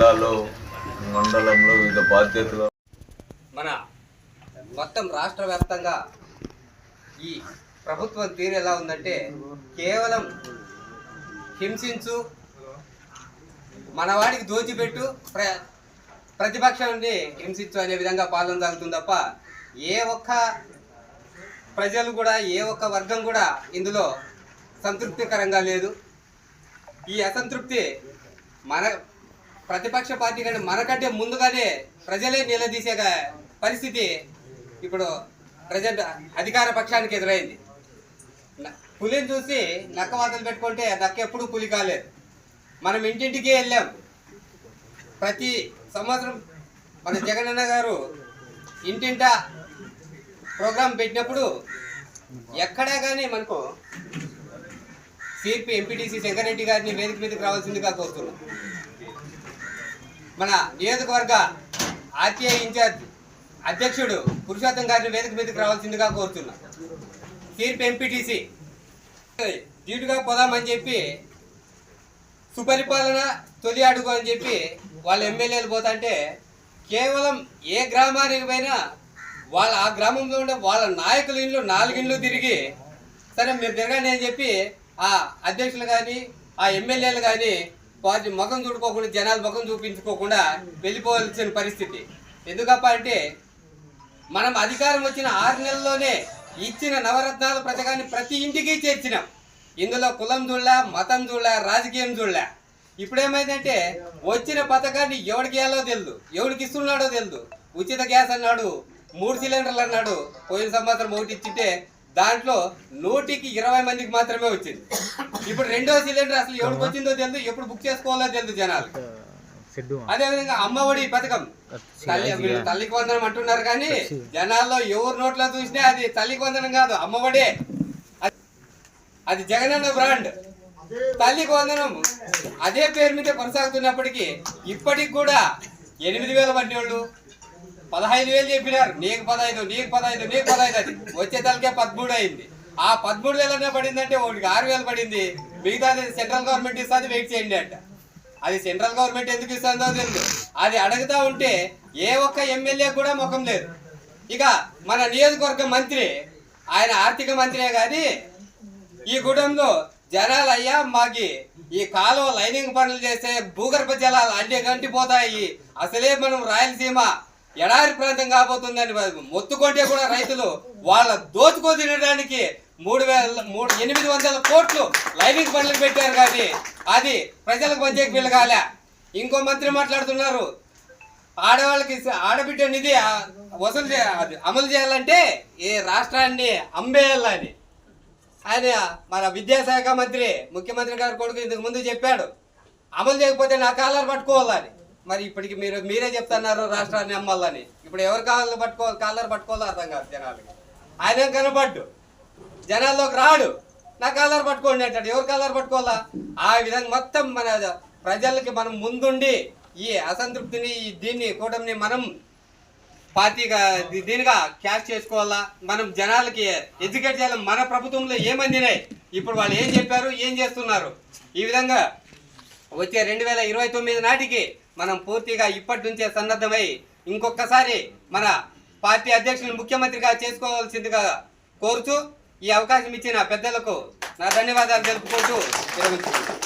జిల్లాలో మండలంలో వివిధ బాధ్యతలు. మన మొత్తం రాష్ట్ర వ్యాప్తంగా ఈ ప్రభుత్వం తీరు ఎలా ఉందంటే కేవలం హింసించు మనవాడికి దోచిపెట్టు ప్ర ప్రతిపక్షాన్ని హింసించు అనే విధంగా పాలన సాగుతుంది తప్ప ఏ ఒక్క ప్రజలు కూడా ఏ ఒక్క వర్గం కూడా ఇందులో సంతృప్తికరంగా లేదు. ఈ అసంతృప్తి మన ప్రతిపక్ష పార్టీ కంటే మనకంటే ముందుగానే ప్రజలే నిలదీసే పరిస్థితి ఇప్పుడు ప్రజెంట్ అధికార పక్షానికి ఎదురైంది. న- పులిని చూసి నక్క వాతలు పెట్టుకుంటే నక్క ఎప్పుడు పులి కాలేదు. మనం ఇంటింటికే వెళ్ళాం. ప్రతి సంవత్సరం మన జగనన్న గారు ఇంటింట ప్రోగ్రాం పెట్టినప్పుడు ఎక్కడా కానీ మనకు సిపి ఎంపీటీసీ శంకరెడ్డి గారిని వేదిక మీదకి రావాల్సిందిగా కోరుతున్నాం. మన నియోజకవర్గ ఆర్టీఐ ఇన్ఛార్జ్ అధ్యక్షుడు పురుషోత్తం గారిని వేదిక మీదకి రావాల్సిందిగా కోరుతున్నా. తీర్పు ఎంపీటీసీ. డ్యూటీగా పోదామని చెప్పి సుపరిపాలన తొలి అడుగు అని చెప్పి వాళ్ళ ఎమ్మెల్యేలు పోతుంటే కేవలం ఏ గ్రామానికి పోయినా వాళ్ళ ఆ గ్రామంలో ఉండే వాళ్ళ నాయకుల ఇండ్లు నాలుగిండ్లు తిరిగి సరే మీరు తిరగండి అని చెప్పి ఆ అధ్యక్షులు కానీ ఆ ఎమ్మెల్యేలు కానీ వారి ముఖం చూడుకోకుండా జనాలు ముఖం చూపించుకోకుండా వెళ్ళిపోవాల్సిన పరిస్థితి. ఎందుకప్ప అంటే మనం అధికారం వచ్చిన ఆరు నెలల్లోనే ఇచ్చిన నవరత్నాల పథకాన్ని ప్రతి ఇంటికి చేర్చినాం. ఇందులో కులం చూడలా మతం చూడలే రాజకీయం చూడలే. ఇప్పుడు ఏమైందంటే వచ్చిన పథకాన్ని ఎవడికి ఇవ్వాలో తెలియదు ఎవడికి ఇస్తున్నాడో తెలియదు ఉచిత గ్యాస్ అన్నాడు మూడు సిలిండర్లు అన్నాడు పోయిన సంవత్సరం ఒకటి ఇచ్చింటే దాంట్లో నూటికి ఇరవై మందికి మాత్రమే వచ్చింది. ఇప్పుడు రెండో సిలిండర్ అసలు ఎవరికి వచ్చిందో తెలియదు ఎప్పుడు బుక్ చేసుకోవాలో తెలియదు జనాలు. అదేవిధంగా అమ్మఒడి పథకం. తల్లి తల్లికి వందనం అంటున్నారు కానీ జనాల్లో ఎవరు నోట్లో చూసినా అది తల్లికి వందనం కాదు అమ్మఒడే. అది- అది జగనన్న బ్రాండ్ తల్లికి వందనం అదే పేరు మీద కొనసాగుతున్నప్పటికీ ఇప్పటికి కూడా ఎనిమిది వేల మంది వాళ్ళు పదహైదు వేలు చెప్పినారు. నీకు పదహైదు నీకు పదహైదు నీకు పదహైదు అది వచ్చే తలకే పదమూడు అయింది. ఆ పదమూడు వేలనే పడిందంటే ఒకటికి ఆరు వేలు పడింది. మిగతా సెంట్రల్ గవర్నమెంట్ ఇస్తుంది వెయిట్ చేయండి అంట. అది సెంట్రల్ గవర్నమెంట్ ఎందుకు ఇస్తుందో తెలియదు అది అడుగుతా ఉంటే ఏ ఒక్క ఎమ్మెల్యే కూడా ముఖం లేదు. ఇక మన నియోజకవర్గ మంత్రి ఆయన ఆర్థిక మంత్రే కానీ ఈ కుటుంబంలో జనాలు అయ్యా మాకి ఈ కాలువ లైనింగ్ పనులు చేస్తే భూగర్భ జలాలు అన్నీ గంటిపోతాయి. అసలే మనం రాయలసీమ ఎడారి ప్రాంతం కాబోతుందని మొత్తుకుంటే కూడా రైతులు వాళ్ళ దోచుకో తినడానికి మూడు వేల మూడు ఎనిమిది వందల కోట్లు లైనింగ్ పనులకు పెట్టారు కానీ అది ప్రజలకు పంచేకి పిల్లగాలే ఇంకో మంత్రి మాట్లాడుతున్నారు ఆడవాళ్ళకి ఆడబిడ్డ నిధి వసూలు చేయాలి అది అమలు చేయాలంటే ఈ రాష్ట్రాన్ని అమ్మేయాలని. ఆయన మన విద్యాశాఖ మంత్రి ముఖ్యమంత్రి గారి కొడుకు ఇంతకు ముందు చెప్పాడు అమలు చేయకపోతే నా కాలర్ పట్టుకోవాలని. మరి ఇప్పటికి మీరు మీరే చెప్తున్నారు రాష్ట్రాన్ని అమ్మాలని. ఇప్పుడు ఎవరు కాళ్ళు పట్టుకోవాలి కాలర్ పట్టుకోవాలో అర్థం కాదు జనాలకి. ఆయన కనబడ్డు జనాల్లోకి రాడు. నా కాలర్ పట్టుకోండి అంటాడు. ఎవరు కాలర్ పట్టుకోవాలా? ఆ విధంగా మొత్తం మన ప్రజలకి మనం ముందుండి ఈ అసంతృప్తిని ఈ దీన్ని కూటమిని మనం పార్టీగా దీనిగా క్యాష్ చేసుకోవాలా? మనం జనాలకి ఎడ్యుకేట్ చేయాలి? మన ప్రభుత్వంలో ఏమందినాయి? ఇప్పుడు వాళ్ళు ఏం చెప్పారు? ఏం చేస్తున్నారు? ఈ విధంగా వచ్చే రెండు వేల ఇరవై తొమ్మిది నాటికి మనం పూర్తిగా ఇప్పటి నుంచే సన్నద్ధమై ఇంకొకసారి మన పార్టీ అధ్యక్షుని ముఖ్యమంత్రిగా చేసుకోవాల్సిందిగా కోరుతూ ఈ అవకాశం ఇచ్చిన పెద్దలకు నా ధన్యవాదాలు తెలుపుకుంటూ విరమించుకుంటున్నాను.